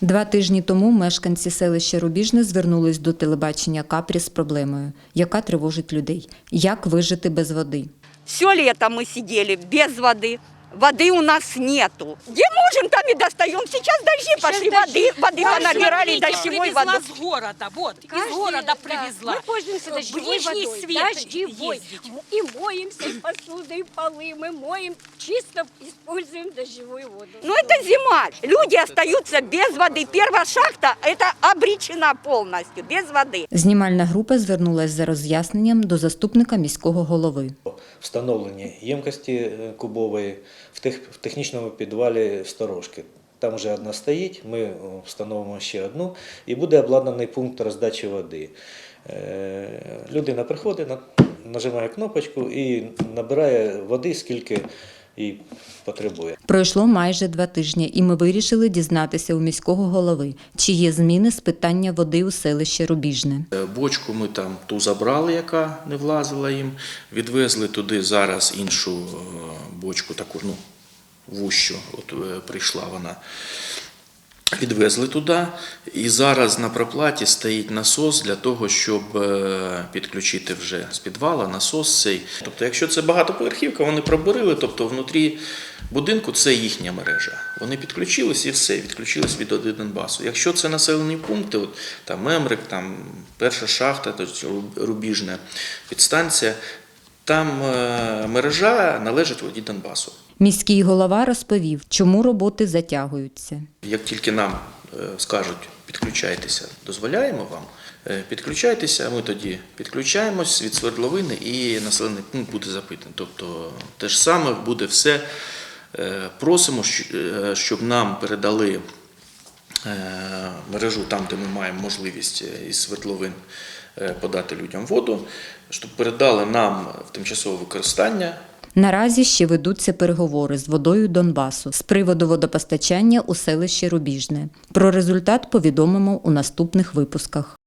Два тижні тому мешканці селища Рубіжне звернулись до телебачення Капрі з проблемою, яка тривожить людей. Як вижити без води? Все літо ми сиділи без воды Воды у нас нету. Где можем, там и достаем. Сейчас дожди пошли, воды, воды понабирали, Смотрите, дождевой привезла воды. с города, вот, из Каждый- города да, привезла. Мы пользуемся дождевой Ближний водой. свет дождевой. ездить. М- И моемся, и посуду, и полы. Мы моем, чисто используем дождевую воду. Ну это зима. Люди остаются без воды. Первая шахта, это обречена полностью, без воды. Знімальна група звернулася за роз'ясненням до заступника міського голови. встановлені ємкості е, кубової в, тех, в технічному підвалі сторожки. Там вже одна стоїть, ми встановимо ще одну і буде обладнаний пункт роздачі води. Е, Людина приходить, нажимає кнопочку і набирає води, скільки їй потребує. Пройшло майже два тижні, і ми вирішили дізнатися у міського голови, чи є зміни з питання води у селищі Рубіжне. Е, Бочку ми там ту забрали, яка не влазила їм. Відвезли туди зараз іншу е, бочку, таку ну, вущу. От е, прийшла вона. Відвезли туди, і зараз на проплаті стоїть насос для того, щоб е, підключити вже з підвала насос цей. Тобто, якщо це багатоповерхівка, вони пробурили, тобто внутрі будинку це їхня мережа. Вони підключились і все, відключились від «Води Донбасу. Якщо це населені пункти, от, там Мемрик, там перша шахта, тобто Рубіжна підстанція, там е, мережа належить воді Донбасу. Міський голова розповів, чому роботи затягуються. Як тільки нам е, скажуть підключайтеся, дозволяємо вам, е, підключайтеся, ми тоді підключаємось від свердловини і населений пункт буде запитаний. Тобто те ж саме буде все. Просимо, щоб нам передали мережу там, де ми маємо можливість е, із свердловин е, подати людям воду, щоб передали нам в тимчасове використання Наразі ще ведуться переговори з водою Донбасу з приводу водопостачання у селищі Рубіжне. Про результат повідомимо у наступних випусках.